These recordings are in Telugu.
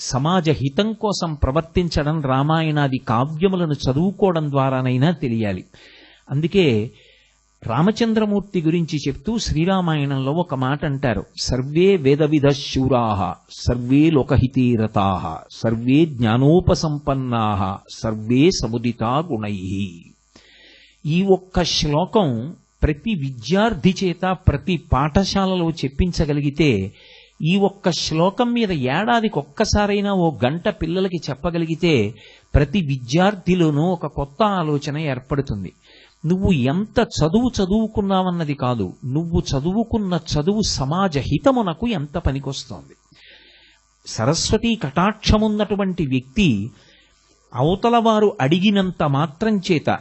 సమాజ హితం కోసం ప్రవర్తించడం రామాయణాది కావ్యములను చదువుకోవడం ద్వారానైనా తెలియాలి. అందుకే రామచంద్రమూర్తి గురించి చెప్తూ శ్రీరామాయణంలో ఒక మాట అంటారు. సర్వే వేదవిధ శూరాహ సర్వే లోకహితీరతాహ సర్వే జ్ఞానోపసంపన్నాహ సర్వే సముదితా గుణై. ఈ ఒక్క శ్లోకం ప్రతి విద్యార్థి చేత ప్రతి పాఠశాలలో చెప్పించగలిగితే ఈ ఒక్క శ్లోకం మీద ఏడాదికి ఒక్కసారైనా ఓ గంట పిల్లలకి చెప్పగలిగితే ప్రతి విద్యార్థిలోనూ ఒక కొత్త ఆలోచన ఏర్పడుతుంది. నువ్వు ఎంత చదువు చదువుకున్నావన్నది కాదు నువ్వు చదువుకున్న చదువు సమాజ హితమునకు ఎంత పనికొస్తోంది? సరస్వతీ కటాక్షమున్నటువంటి వ్యక్తి అవతల వారు అడిగినంత మాత్రం చేత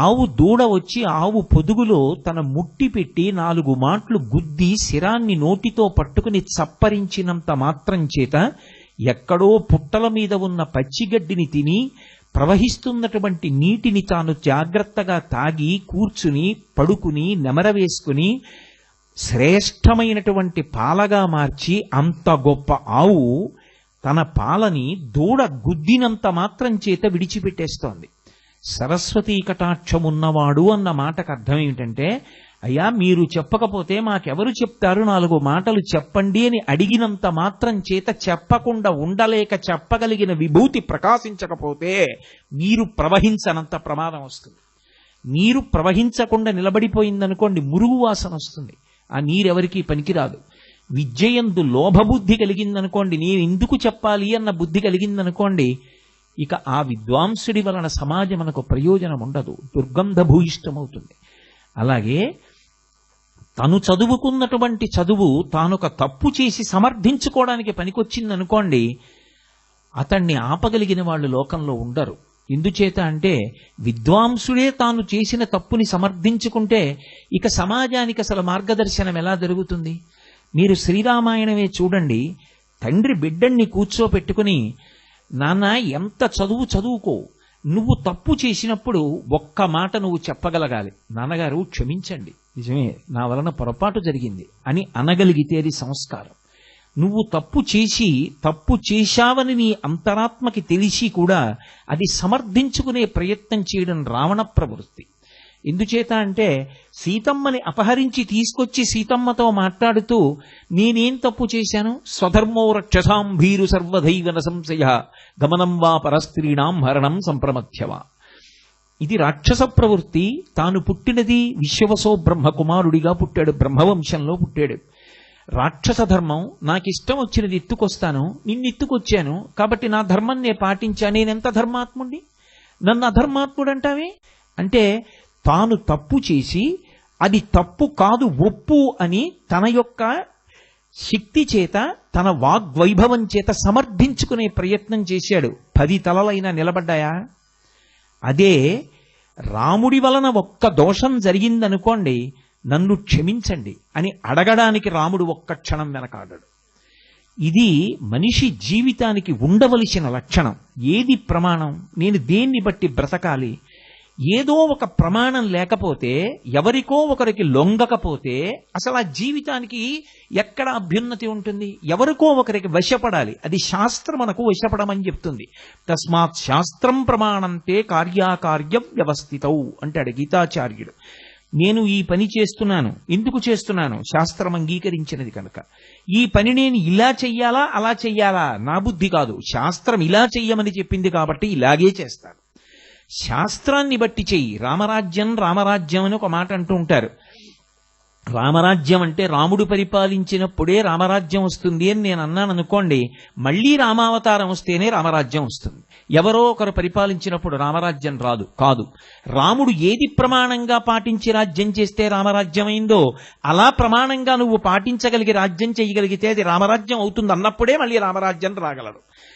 ఆవు దూడ వచ్చి ఆవు పొదుగులో తన ముట్టి పెట్టి నాలుగు మాటలు గుద్ది శిరాన్ని నోటితో పట్టుకుని చప్పరించినంత మాత్రం చేత ఎక్కడో పుట్టల మీద ఉన్న పచ్చిగడ్డిని తిని ప్రవహిస్తున్నటువంటి నీటిని తాను జాగ్రత్తగా తాగి కూర్చుని పడుకుని నెమరవేసుకుని శ్రేష్టమైనటువంటి పాలగా మార్చి అంత గొప్ప ఆవు తన పాలని దూడ గుద్దినంత మాత్రం చేత విడిచిపెట్టేస్తోంది. సరస్వతీ కటాక్షం ఉన్నవాడు అన్న మాటకు అర్థం ఏమిటంటే అయ్యా మీరు చెప్పకపోతే మాకెవరు చెప్తారు? నాలుగు మాటలు చెప్పండి అని అడిగినంత మాత్రం చేత చెప్పకుండా ఉండలేక చెప్పగలిగిన విభూతి ప్రకాశించకపోతే నీరు ప్రవహించనంత ప్రమాదం వస్తుంది. నీరు ప్రవహించకుండా నిలబడిపోయిందనుకోండి మురుగు వాసన వస్తుంది. ఆ నీరెవరికి పనికిరాదు. విద్యయందు లోభబుద్ధి కలిగిందనుకోండి నేను ఎందుకు చెప్పాలి అన్న బుద్ధి కలిగిందనుకోండి ఇక ఆ విద్వాంసుడి వలన సమాజం మనకు ప్రయోజనం ఉండదు. దుర్గంధ భూయిష్టమవుతుంది అలాగే తను చదువుకున్నటువంటి చదువు తానొక తప్పు చేసి సమర్థించుకోవడానికి పనికొచ్చింది అనుకోండి అతన్ని ఆపగలిగిన వాళ్ళు లోకంలో ఉండరు. ఎందుచేత అంటే విద్వాంసుడే తాను చేసిన తప్పుని సమర్థించుకుంటే ఇక సమాజానికి అసలు మార్గదర్శనం ఎలా జరుగుతుంది? మీరు శ్రీరామాయణమే చూడండి తండ్రి బిడ్డన్ని కూర్చోపెట్టుకుని నాన్న ఎంత చదువు చదువుకో. నువ్వు తప్పు చేసినప్పుడు ఒక్క మాట నువ్వు చెప్పగలగాలి. నాన్నగారు క్షమించండి. నిజమే. నా వలన పొరపాటు జరిగింది అని అనగలిగితే అది సంస్కారం. నువ్వు తప్పు చేసి తప్పు చేశావని నీ అంతరాత్మకి తెలిసి కూడా అది సమర్థించుకునే ప్రయత్నం చేయడం రావణ ప్రవృత్తి. ఎందుచేత అంటే సీతమ్మని అపహరించి తీసుకొచ్చి సీతమ్మతో మాట్లాడుతూ నేనేం తప్పు చేశాను? స్వధర్మో రక్షసాం భీరు సర్వధైవన సంశయ గమనం వా పరస్త్రీణాం హరణం సంప్రమథ్యవా. ఇది రాక్షస ప్రవృత్తి తాను పుట్టినది విశ్వవసో బ్రహ్మకుమారుడిగా పుట్టాడు బ్రహ్మవంశంలో పుట్టాడు. రాక్షస ధర్మం నాకు ఇష్టం వచ్చినది ఎత్తుకొస్తాను నిన్ను ఎత్తుకొచ్చాను కాబట్టి నా ధర్మం నే పాటించా నేనెంత ధర్మాత్ముడి నన్ను అధర్మాత్ముడు అంటావే అంటే తాను తప్పు చేసి అది తప్పు కాదు ఒప్పు అని తన యొక్క శక్తి చేత తన వాగ్వైభవం చేత సమర్థించుకునే ప్రయత్నం చేశాడు. పది తలలైనా నిలబడ్డాయా? అదే రాముడి వలన ఒక్క దోషం జరిగిందనుకోండి నన్ను క్షమించండి అని అడగడానికి రాముడు ఒక్క క్షణం వెనకాడాడు. ఇది మనిషి జీవితానికి ఉండవలసిన లక్షణం. ఏది ప్రమాణం? నేను దేన్ని బట్టి బ్రతకాలి? ఏదో ఒక ప్రమాణం లేకపోతే ఎవరికో ఒకరికి లొంగకపోతే అసలు ఆ జీవితానికి ఎక్కడ అభ్యున్నతి ఉంటుంది? ఎవరికో ఒకరికి వశపడాలి. అది శాస్త్రం మనకు వశపడమని చెప్తుంది. తస్మాత్ శాస్త్రం ప్రమాణంతే కార్యాకార్య వ్యవస్థితవు అంటాడు గీతాచార్యుడు. నేను ఈ పని చేస్తున్నాను ఎందుకు చేస్తున్నాను? శాస్త్రం అంగీకరించినది కనుక. ఈ పని నేను ఇలా చెయ్యాలా అలా చెయ్యాలా? నా బుద్ధి కాదు. శాస్త్రం ఇలా చెయ్యమని చెప్పింది కాబట్టి ఇలాగే చేస్తాను. శాస్త్రాన్ని బట్టి చెయ్యి. రామరాజ్యం రామరాజ్యం అని ఒక మాట అంటూ ఉంటారు. రామరాజ్యం అంటే రాముడు పరిపాలించినప్పుడే రామరాజ్యం వస్తుంది అని నేను అన్నాను అనుకోండి మళ్ళీ రామావతారం వస్తేనే రామరాజ్యం వస్తుంది. ఎవరో ఒకరు పరిపాలించినప్పుడు రామరాజ్యం రాదు కాదు. రాముడు ఏది ప్రమాణంగా పాటించి రాజ్యం చేస్తే రామరాజ్యం అయిందో అలా ప్రమాణంగా నువ్వు పాటించగలిగి రాజ్యం చేయగలిగితే అది రామరాజ్యం అవుతుంది అన్నప్పుడే మళ్ళీ రామరాజ్యం రాగలడు.